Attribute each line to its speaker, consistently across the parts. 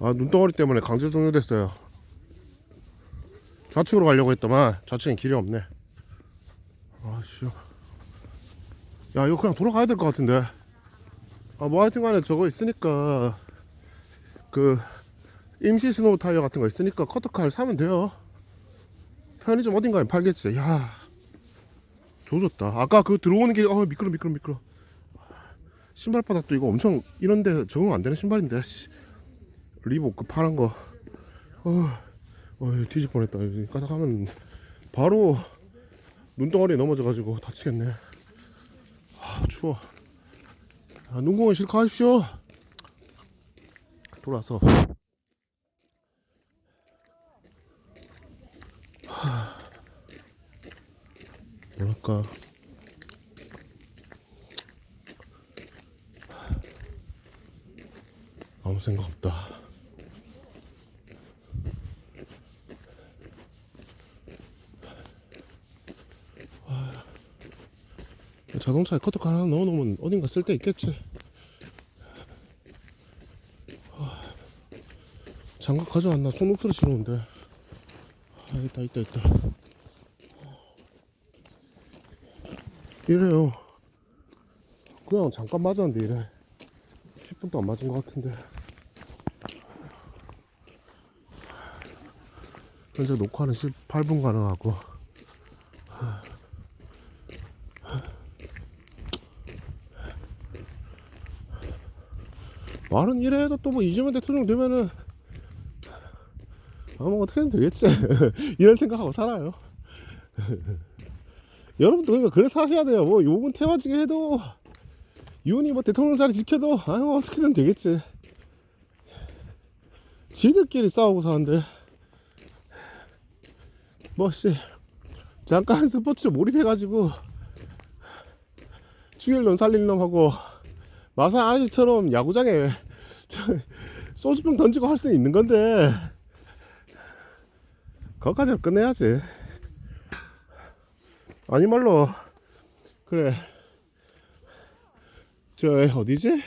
Speaker 1: 아 눈덩어리 때문에 강제 종료됐어요. 좌측으로 가려고 했더만 좌측엔 길이 없네. 아씨. 야 이거 그냥 돌아가야 될 것 같은데. 아 뭐 하여튼 간에 저거 있으니까 그 임시 스노우 타이어 같은 거 있으니까 커터칼 사면 돼요. 편의점 어딘가에 팔겠지. 야 조졌다. 아까 그 들어오는 길이 어 미끄러 미끄러 미끄러. 신발 바닥도 이거 엄청 이런데 적응 안 되는 신발인데 씨. 그 파란 거. 어, 어 뒤질 뻔했다. 까닥하면 바로 눈덩어리에 넘어져가지고 다치겠네. 아 추워. 아, 눈공원 실컷 하십시오. 돌아서. 하, 뭐랄까. 아무 생각 없다 자동차에 커터칼 하나 넣어놓으면 어딘가 쓸 데 있겠지. 하, 장갑 가져왔나? 손목소리 지르는데. 아 있다 있다 있다. 이래요. 그냥 잠깐 맞았는데 이래. 10분도 안 맞은 것 같은데. 현재 녹화는 18분 가능하고 말은 이래도 또 뭐 이재명 대통령 되면은 아뭐 어떻게든 되겠지? 이런 생각하고 살아요. 여러분도 그러니까 그래서 하셔야 돼요. 뭐 욕은 태워지게 해도 윤이 뭐 대통령 자리 지켜도 아유 어떻게든 되겠지. 지들끼리 싸우고 사는데. 뭐씨 잠깐 스포츠에 몰입해가지고 죽일 놈 살릴 놈 하고 마산 아저씨처럼 야구장에 저 소주병 던지고 할 수는 있는 건데 거기까지 끝내야지. 아니 말로. 그래. 저 어디지?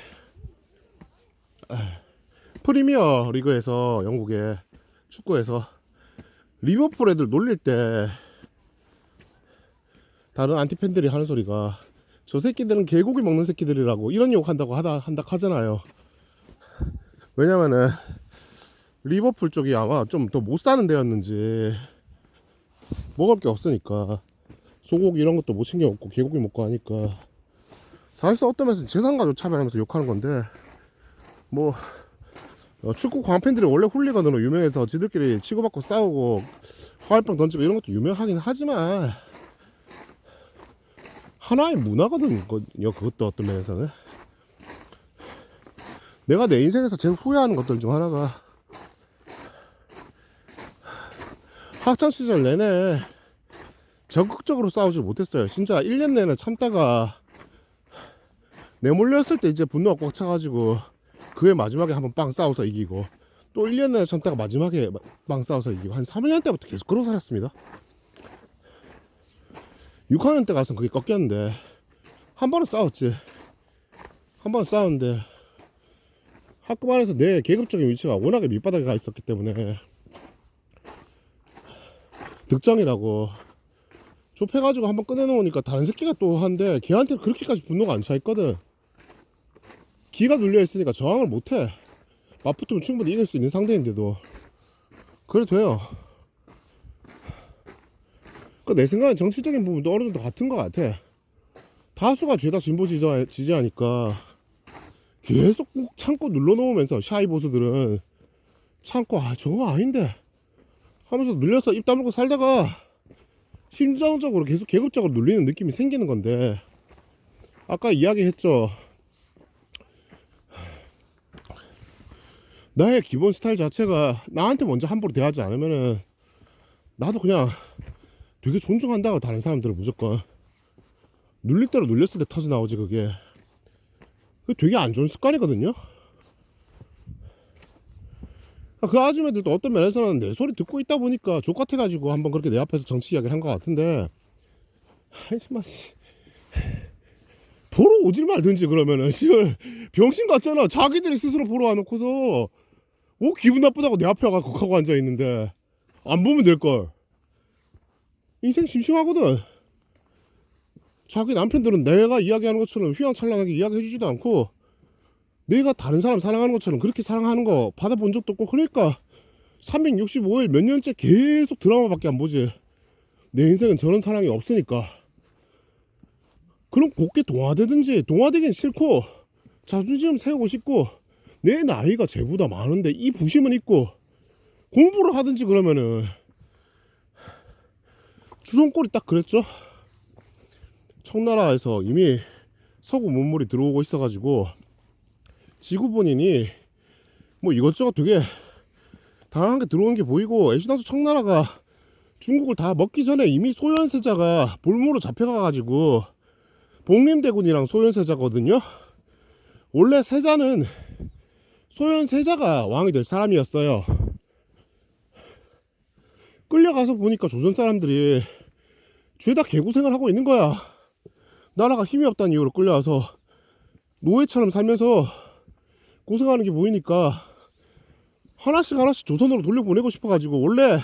Speaker 1: 아, 프리미어 리그에서 영국의 축구에서 리버풀 애들 놀릴 때 다른 안티 팬들이 하는 소리가 저 새끼들은 개고기 먹는 새끼들이라고 이런 욕 한다고 하다 한다 하잖아요. 왜냐면은 리버풀 쪽이 아마 좀 더 못 사는 데였는지 먹을 게 없으니까 소고기 이런 것도 못 챙겨 먹고 개고기 먹고 하니까 사실상 어떤 면에서 재산가족 차별하면서 욕하는 건데 뭐 어, 축구 광팬들이 원래 훌리건으로 유명해서 지들끼리 치고받고 싸우고 화살병 던지고 이런 것도 유명하긴 하지만 하나의 문화거든요 그것도 어떤 면에서는? 내가 내 인생에서 제일 후회하는 것들 중 하나가 학창 시절 내내 적극적으로 싸우지 못했어요. 진짜 1년 내내 참다가 내몰렸을 때 이제 분노가 꽉 차가지고 그의 마지막에 한번 빵 싸워서 이기고 또 1년 내내 참다가 마지막에 빵 싸워서 이기고 한 3년 때부터 계속 그러고 살았습니다 6학년 때 가서는 그게 꺾였는데 한 번은 싸웠지. 한 번은 싸웠는데 학급 안에서 내 계급적인 위치가 워낙에 밑바닥에 가 있었기 때문에 득장이라고 좁혀가지고 한번 꺼내놓으니까 다른 새끼가 또 한데 걔한테 그렇게까지 분노가 안 차있거든. 기가 눌려 있으니까 저항을 못해. 맞붙으면 충분히 이길 수 있는 상대인데도. 그래 돼요 그내 생각엔 정치적인 부분도 어느 정도 같은 것 같아. 다수가 죄다 진보 지지, 지지하니까 계속 꾹 참고 눌러놓으면서 샤이 보수들은 참고 아 저거 아닌데 하면서 눌려서 입 다물고 살다가 심정적으로 계속 계급적으로 눌리는 느낌이 생기는 건데 아까 이야기했죠. 나의 기본 스타일 자체가 나한테 먼저 함부로 대하지 않으면은 나도 그냥 되게 존중한다고 다른 사람들은 무조건. 눌릴 대로 눌렸을 때 터져 나오지 그게. 그게 되게 안 좋은 습관이거든요. 그 아줌마들도 어떤 면에서는 내 소리 듣고 있다 보니까 족같아가지고 한번 그렇게 내 앞에서 정치 이야기를 한 것 같은데. 하지마 씨. 보러 오질 말든지 그러면은. 씨발 병신 같잖아. 자기들이 스스로 보러 와놓고서. 오 기분 나쁘다고 내 앞에 와서 하고 앉아 있는데. 안 보면 될 걸. 인생 심심하거든. 자기 남편들은 내가 이야기하는 것처럼 휘황찬란하게 이야기해주지도 않고 내가 다른 사람 사랑하는 것처럼 그렇게 사랑하는 거 받아본 적도 없고 그러니까 365일 몇 년째 계속 드라마밖에 안 보지. 내 인생은 저런 사랑이 없으니까. 그럼 곱게 동화되든지 동화되긴 싫고 자존심 세우고 싶고 내 나이가 쟤보다 많은데 이 부심은 있고 공부를 하든지 그러면은 주선골이 딱 그랬죠. 청나라에서 이미 서구 문물이 들어오고 있어가지고 지구 본인이 뭐 이것저것 되게 다양한 게 들어오는 게 보이고 애시당초 청나라가 중국을 다 먹기 전에 이미 소현세자가 볼모로 잡혀가가지고 복림대군이랑 소현세자거든요. 원래 세자는 소현세자가 왕이 될 사람이었어요. 끌려가서 보니까 조선 사람들이 죄다 개고생을 하고 있는 거야. 나라가 힘이 없다는 이유로 끌려와서 노예처럼 살면서 고생하는 게 보이니까 하나씩 하나씩 조선으로 돌려보내고 싶어가지고 원래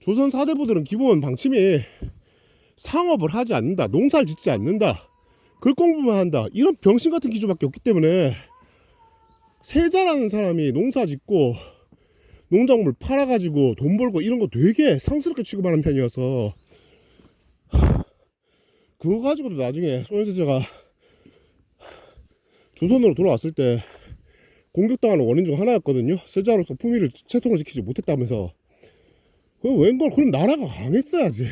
Speaker 1: 조선 사대부들은 기본 방침이 상업을 하지 않는다, 농사를 짓지 않는다, 글 공부만 한다 이런 병신 같은 기조밖에 없기 때문에 세자라는 사람이 농사 짓고 농작물 팔아가지고 돈 벌고 이런 거 되게 상스럽게 취급하는 편이어서 그거 가지고도 나중에 소현세자가 조선으로 돌아왔을 때 공격당하는 원인 중 하나였거든요. 세자로서 품위를 채통을 지키지 못했다면서. 그 웬걸 그럼 나라가 강했어야지.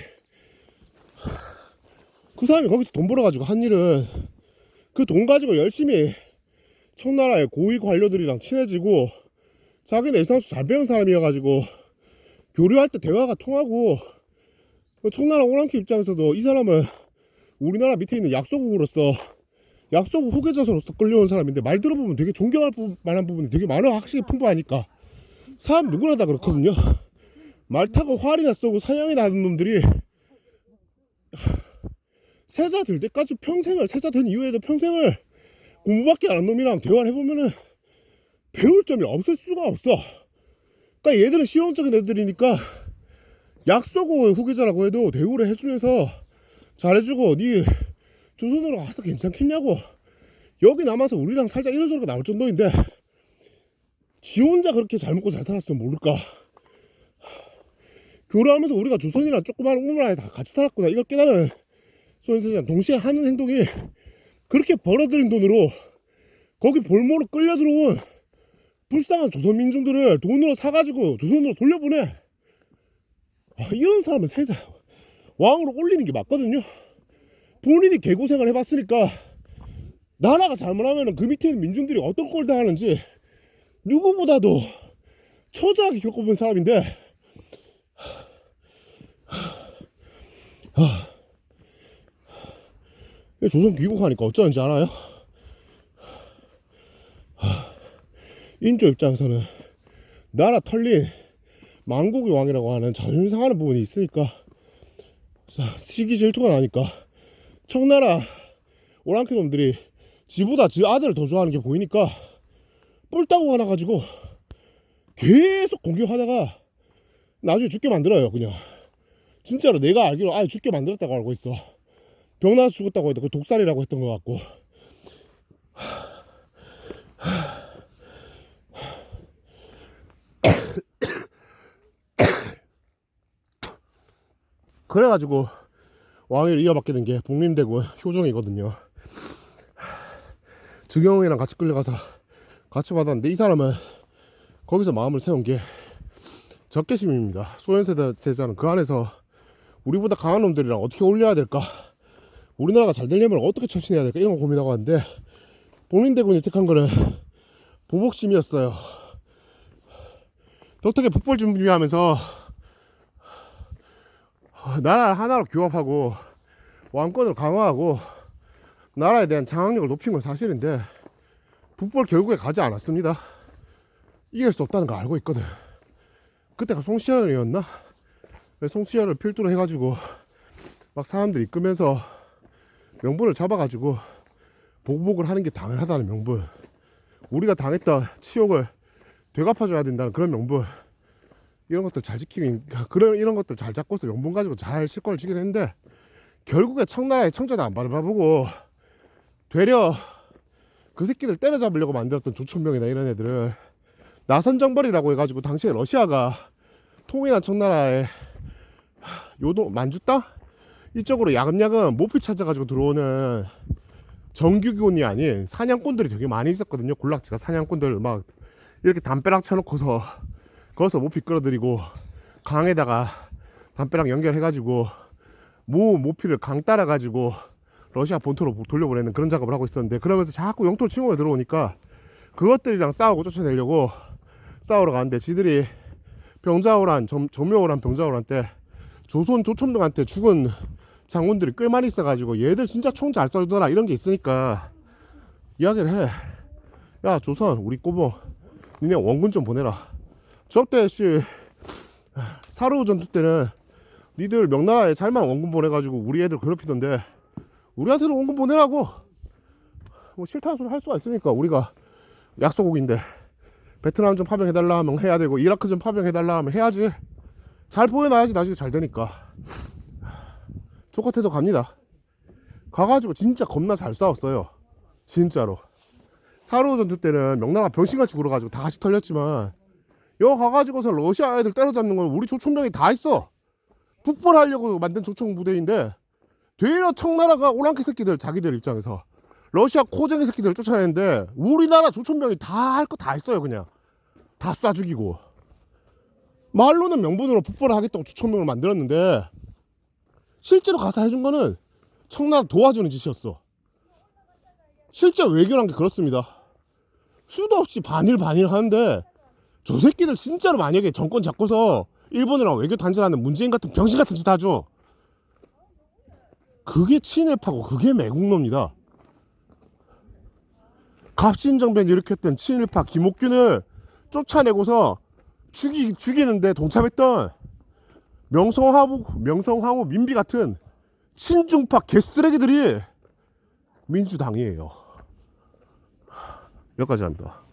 Speaker 1: 그 사람이 거기서 돈 벌어가지고 한 일은 그 돈 가지고 열심히 청나라의 고위 관료들이랑 친해지고 자기는 애상수 잘 배운 사람이어가지고 교류할 때 대화가 통하고 그 청나라 오랑캐 입장에서도 이 사람은 우리나라 밑에 있는 약소국으로서 약소국 후계자로서 끌려온 사람인데 말 들어보면 되게 존경할 부- 만한 부분이 되게 많아. 확실히 풍부하니까. 사람 누구나 다 그렇거든요. 말 타고 활이나 쏘고 사냥이 나는 놈들이 세자 될 때까지 평생을 세자 된 이후에도 평생을 공부밖에 안 한 놈이랑 대화를 해보면은 배울 점이 없을 수가 없어. 그러니까 얘들은 실용적인 애들이니까 약소국 후계자라고 해도 대우를 해주면서 잘해주고 네 조선으로 가서 괜찮겠냐고. 여기 남아서 우리랑 살자 이런 소리가 나올 정도인데 지 혼자 그렇게 잘 먹고 잘 살았으면 모를까? 교류하면서 우리가 조선이랑 조그마한 우물안에 다 같이 살았구나. 이걸 깨달은 소현세자 동시에 하는 행동이 그렇게 벌어들인 돈으로 거기 볼모로 끌려 들어온 불쌍한 조선 민중들을 돈으로 사가지고 조선으로 돌려보내. 아, 이런 사람은 세자 왕으로 올리는 게 맞거든요 본인이 개고생을 해봤으니까 나라가 잘못하면 그 밑에 있는 민중들이 어떤 꼴 당하는지 누구보다도 처절하게 겪어본 사람인데 하, 조선 귀국하니까 어쩌는지 알아요? 하, 인조 입장에서는 나라 털린 망국의 왕이라고 하는 자존심 상하는 부분이 있으니까 자, 시기 질투가 나니까. 청나라 오랑캐 놈들이 지보다 지 아들을 더 좋아하는 게 보이니까 뿔따구 하나 가지고 계속 공격하다가 나중에 죽게 만들어요 그냥. 진짜로 내가 알기로 아예 죽게 만들었다고 알고 있어. 병 나서 죽었다고 해도 그 독살이라고 했던 것 같고 그래가지고 왕위를 이어받게 된 게 복림대군 효종이거든요. 주경이랑 같이 끌려가서 같이 받았는데 이 사람은 거기서 마음을 세운 게 적개심입니다. 소현세자는 그 안에서 우리보다 강한 놈들이랑 어떻게 올려야 될까? 우리나라가 잘 되려면 어떻게 처신해야 될까? 이런 거 고민하고 하는데 복림대군이 택한 거는 보복심이었어요. 어떻게 북벌 준비하면서 나라 하나로 규합하고 왕권을 강화하고 나라에 대한 장악력을 높인 건 사실인데 북벌 결국에 가지 않았습니다. 이길 수 없다는 거 알고 있거든. 그때가 송시현이었나? 송시현을 필두로 해가지고 막 사람들 이끌면서 명분을 잡아가지고 보복을 하는 게 당연하다는 명분. 우리가 당했던 치욕을 되갚아줘야 된다는 그런 명분 이런 것들 잘 지키긴 그런 이런 것들 잘 잡고서 명분 가지고 잘 실권을 쥐긴 했는데 결국에 청나라의 청자도 안 바라보고 되려 그 새끼들 때려잡으려고 만들었던 조천명이나 이런 애들을 나선 정벌이라고 해가지고 당시에 러시아가 통일한 청나라에 요동 만주 땅 이쪽으로 야금야금 모피 찾아가지고 들어오는 정규군이 아닌 사냥꾼들이 되게 많이 있었거든요. 군락지가 사냥꾼들 막 이렇게 담벼락 쳐놓고서 거기서 모피 끌어들이고 강에다가 담벼락 연결해가지고 모 모피를 강 따라가지고 러시아 본토로 돌려보내는 그런 작업을 하고 있었는데 그러면서 자꾸 영토 침공에 들어오니까 그것들이랑 싸우고 쫓아내려고 싸우러 가는데 지들이 병자호란 점, 점묘호란 병자호란 때 조선 조천동한테 죽은 장군들이 꽤 많이 있어가지고 얘들 진짜 총잘 쏠더라 이런 게 있으니까 이야기를 해. 야 조선 우리 꼬봉 니네 원군 좀 보내라. 저때 씨 사르우 전투 때는 니들 명나라에 잘만 원군 보내가지고 우리 애들 괴롭히던데 우리한테는 원군 보내라고. 뭐 싫다는 소리 할 수가 있으니까 우리가 약소국인데 베트남 좀 파병해달라 하면 해야 되고 이라크 좀 파병해달라 하면 해야지. 잘 보여놔야지 나중에 잘 되니까. 조커태도 갑니다. 가가지고 진짜 겁나 잘 싸웠어요. 진짜로. 사르우 전투 때는 명나라 병신같이 굴어가지고 다 같이 털렸지만 여 가가지고서 러시아 애들 때려잡는 건 우리 조총병이 다 했어. 북벌하려고 만든 조총 부대인데 되려 청나라가 오랑캐 새끼들 자기들 입장에서 러시아 코쟁이 새끼들 쫓아내는데 우리나라 조총병이 다 할 거다 했어요 그냥. 다 쏴 죽이고. 말로는 명분으로 북벌을 하겠다고 조총병을 만들었는데 실제로 가서 해준 거는 청나라 도와주는 짓이었어. 실제 외교란 게 그렇습니다. 수도 없이 반일 반일 하는데 저 새끼들 진짜로 만약에 정권 잡고서 일본이랑 외교 단절하는 문재인 같은 병신 같은 짓 하죠 그게 친일파고 그게 매국노입니다 갑신정변 일으켰던 친일파 김옥균을 쫓아내고서 죽이, 죽이는데 동참했던 명성황후, 명성황후 민비 같은 친중파 개쓰레기들이 민주당이에요. 여기까지 합니다.